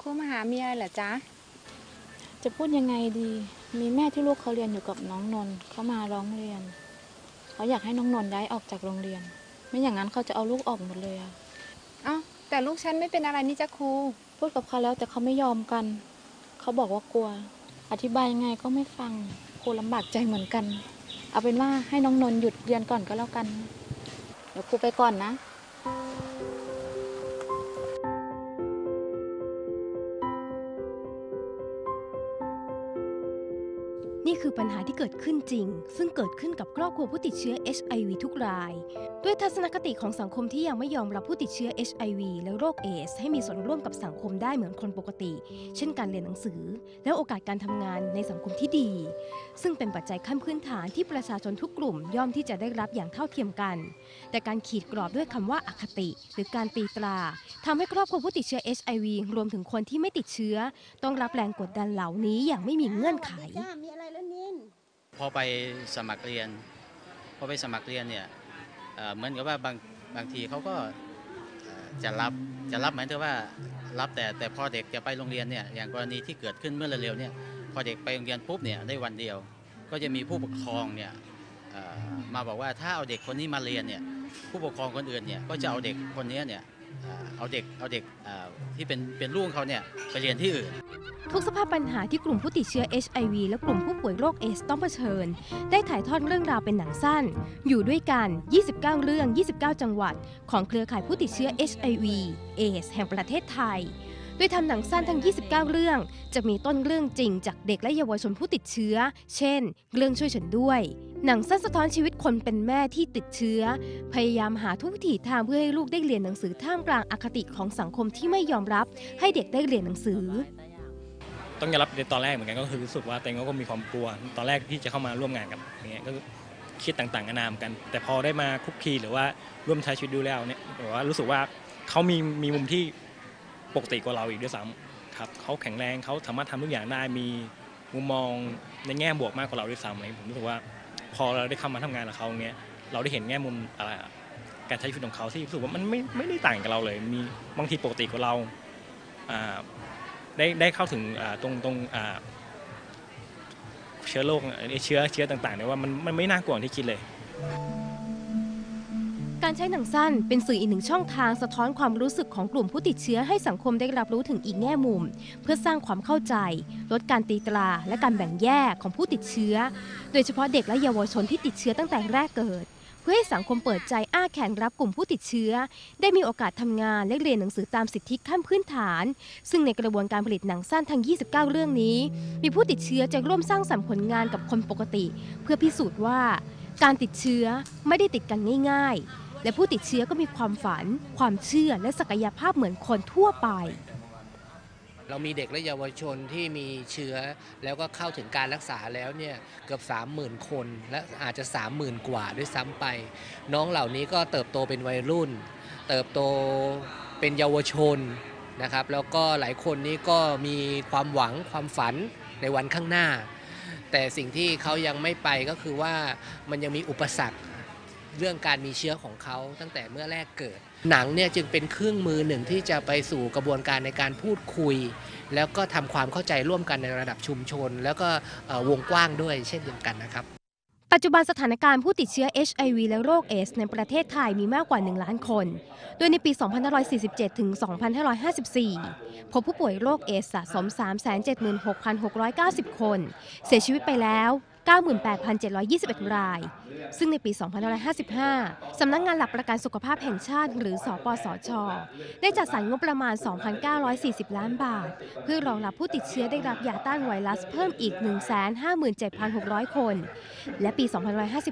ครูมาหามียเหรอจ๊ะ จะพูดยังไงดี มีแม่ที่ลูกเขาเรียนอยู่กับน้องนนท์เขามาร้องเรียน เขาอยากให้น้องนนท์ย้ายออกจากโรงเรียน ไม่อย่างนั้นเขาจะเอาลูกออกหมดเลยอะเอ้าแต่ลูกฉันไม่เป็นอะไรนี่จ้ะครู พูดกับเขาแล้วแต่เขาไม่ยอมกัน เขาบอกว่ากลัว อธิบายยังไงก็ไม่ฟังครูลำบากใจเหมือนกัน เอาเป็นว่าให้น้องนนท์หยุดเรียนก่อนก็แล้วกัน เดี๋ยวครูไปก่อนนะ นี่คือปัญหาที่เกิดขึ้นจริง ซึ่งเกิดขึ้นกับครอบครัวผู้ติดเชื้อ HIV ทุกราย ด้วยทัศนคติของสังคมที่ยังไม่ยอมรับผู้ติดเชื้อ HIV และโรคเอส ให้มีส่วนร่วมกับสังคมได้เหมือนคนปกติ เช่นการเรียนหนังสือ และโอกาสการทำงานในสังคมที่ดี ซึ่งเป็นปัจจัยขั้นพื้นฐานที่ประชาชนทุกกลุ่มย่อมที่จะได้รับอย่างเท่าเทียมกัน แต่การขีดกรอบด้วยคำว่าอคติ หรือการตีตราทำให้ครอบครัวผู้ติดเชื้อ HIV รวมถึงคนที่ไม่ติดเชื้อ ต้องรับแรงกดดันเหล่านี้อย่างไม่มีเงื่อนไขจ้ามีอะไรแล้วนิน พอไปสมัครเรียน พอไปสมัครเรียนเนี่ยเเหมือนกับว่าบางบางทีเขาก็จะรับจะรับหมายถึงว่ารับแต่แต่พอเด็กจะไปโรงเรียนเนี่ยอย่างกรณีที่เกิดขึ้นเมื่อเร็วๆเนี่ยพอเด็กไปโรงเรียนปุ๊บเนี่ยได้วันเดียว ก็จะมีผู้ปกครองเนี่ยมาบอกว่าถ้าเอาเด็กคนนี้มาเรียนเนี่ยผู้ปกครองคนอื่นเนี่ยก็จะเอาเด็กคนนี้เนี่ย เอาเด็กเอาเด็กที่เป็นเป็นลูกเขาเนี่ยไปเรียนที่อื่น ทุกสภาพปัญหาที่กลุ่มผู้ติดเชื้อ HIV และกลุ่มผู้ป่วยโรคเอสต้องเผชิญ ได้ถ่ายทอดเรื่องราวเป็นหนังสั้น อยู่ด้วยกัน 29 เรื่อง 29 จังหวัด ของเครือข่ายผู้ติดเชื้อ HIV เอสแห่งประเทศไทยโดยทำหนังสั้นทั้ง 29 เรื่อง จะมีต้นเรื่องจริงจากเด็กและเยาวชนผู้ติดเชื้อ เช่น เรื่องช่วยฉันด้วย หนังสั้นสะท้อนชีวิตคนเป็นแม่ที่ติดเชื้อ พยายามหาทุกวิถีทางเพื่อให้ลูกได้เรียนหนังสือท่ามกลางอคติของสังคมที่ไม่ยอมรับ ให้เด็กได้เรียนหนังสือ ต้องยอมรับในตอนแรกเหมือนกันก็คือรู้สึกว่าตัวเองก็มีความกลัว ตอนแรกที่จะเข้ามาร่วมงานกับอย่างเงี้ยก็คิดต่างๆนานามกัน แต่พอได้มาคุกคีหรือว่าร่วมใช้ชีวิตดูแล้วเนี่ยแบบว่ารู้สึกว่าเขามีมีมุมที่ปกติกว่าเราอีกด้วยซ้ำครับเขาแข็งแรงเขาสามารถทำทุกอย่างได้มีมุมมองในแง่บวกมากกว่าเราด้วยซ้ำอะไรผมรู้สึกว่า พอเราได้เข้ามาทำงานกับเขาเงี้ยเราได้เห็นแง่มุมอะไรอะการใช้ชีวิตของเขาที่รู้สึกว่ามันไม่ไม่ได้ต่างกับเราเลย มีบางทีปกติกว่าเราอ่าได้ได้เข้าถึงอ่าตรงตรงอ่าเชื้อโรคเชื้อเชื้อต่างๆเนี่ยว่ามันมันไม่น่ากลัวอย่างที่คิดเลย การใช้หนังสั้นเป็นสื่ออีกหนึ่งช่องทางสะท้อนความรู้สึกของกลุ่มผู้ติดเชื้อให้สังคมได้รับรู้ถึงอีกแง่มุม เพื่อสร้างความเข้าใจ ลดการตีตราและการแบ่งแยกของผู้ติดเชื้อ โดยเฉพาะเด็กและเยาวชนที่ติดเชื้อตั้งแต่แรกเกิด เพื่อให้สังคมเปิดใจอ้าแขนรับกลุ่มผู้ติดเชื้อ ได้มีโอกาสทำงานและเรียนหนังสือตามสิทธิขั้นพื้นฐาน ซึ่งในกระบวนการผลิตหนังสั้นทั้ง 29 เรื่องนี้ มีผู้ติดเชื้อจะร่วมสร้างสรรค์ผลงานกับคนปกติ เพื่อพิสูจน์ว่าการติดเชื้อไม่ได้ติดกันง่ายๆและผู้ติดเชื้อก็มีความฝัน ความเชื่อและศักยภาพเหมือนคนทั่วไป เรามีเด็กและเยาวชนที่มีเชื้อแล้วก็เข้าถึงการรักษาแล้วเนี่ยเกือบ 30,000 คน และอาจจะ 30,000 กว่าด้วยซ้ำไป น้องเหล่านี้ก็เติบโตเป็นวัยรุ่น เติบโตเป็นเยาวชนนะครับแล้วก็หลายคนนี้ก็มีความหวังความฝันในวันข้างหน้า แต่สิ่งที่เขายังไม่ไปก็คือว่ามันยังมีอุปสรรค เรื่องการมีเชื้อของเขาตั้งแต่เมื่อแรกเกิด หนังเนี่ยจึงเป็นเครื่องมือหนึ่งที่จะไปสู่กระบวนการในการพูดคุย แล้วก็ทำความเข้าใจร่วมกันในระดับชุมชน แล้วก็วงกว้างด้วยเช่นเดียวกันนะครับปัจจุบันสถานการณ์ผู้ติดเชื้อ HIV และโรคเอสในประเทศไทยมีมากกว่า 1 ล้านคน โดยในปี 2547 ถึง 2554 พบผู้ป่วยโรคเอสสะสม 376,690 คน เสียชีวิตไปแล้ว 98,721 ราย ซึ่งในปี 2555 สำนักงานหลักประกันสุขภาพแห่งชาติ หรือ สปสช ได้จัดสรรงบประมาณ 2,940 ล้านบาท เพื่อรองรับผู้ติดเชื้อได้รับยาต้านไวรัสเพิ่มอีก 157,600 คน และปี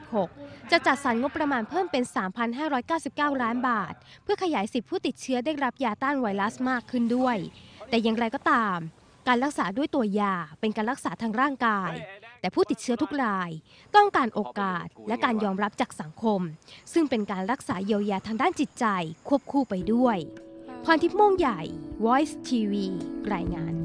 2556 จะจัดสรรงบประมาณเพิ่มเป็น 3,599 ล้านบาท เพื่อขยายสิทธิผู้ติดเชื้อได้รับยาต้านไวรัสมากขึ้นด้วย แต่อย่างไรก็ตาม การรักษาด้วยตัวยาเป็นการรักษาทางร่างกาย แต่ผู้ติดเชื้อทุกราย ต้องการโอกาสและการยอมรับจากสังคม ซึ่งเป็นการรักษาเยียวยาทางด้านจิตใจควบคู่ไปด้วยพรทิพย์ม่วงใหญ่ Voice TV รายงาน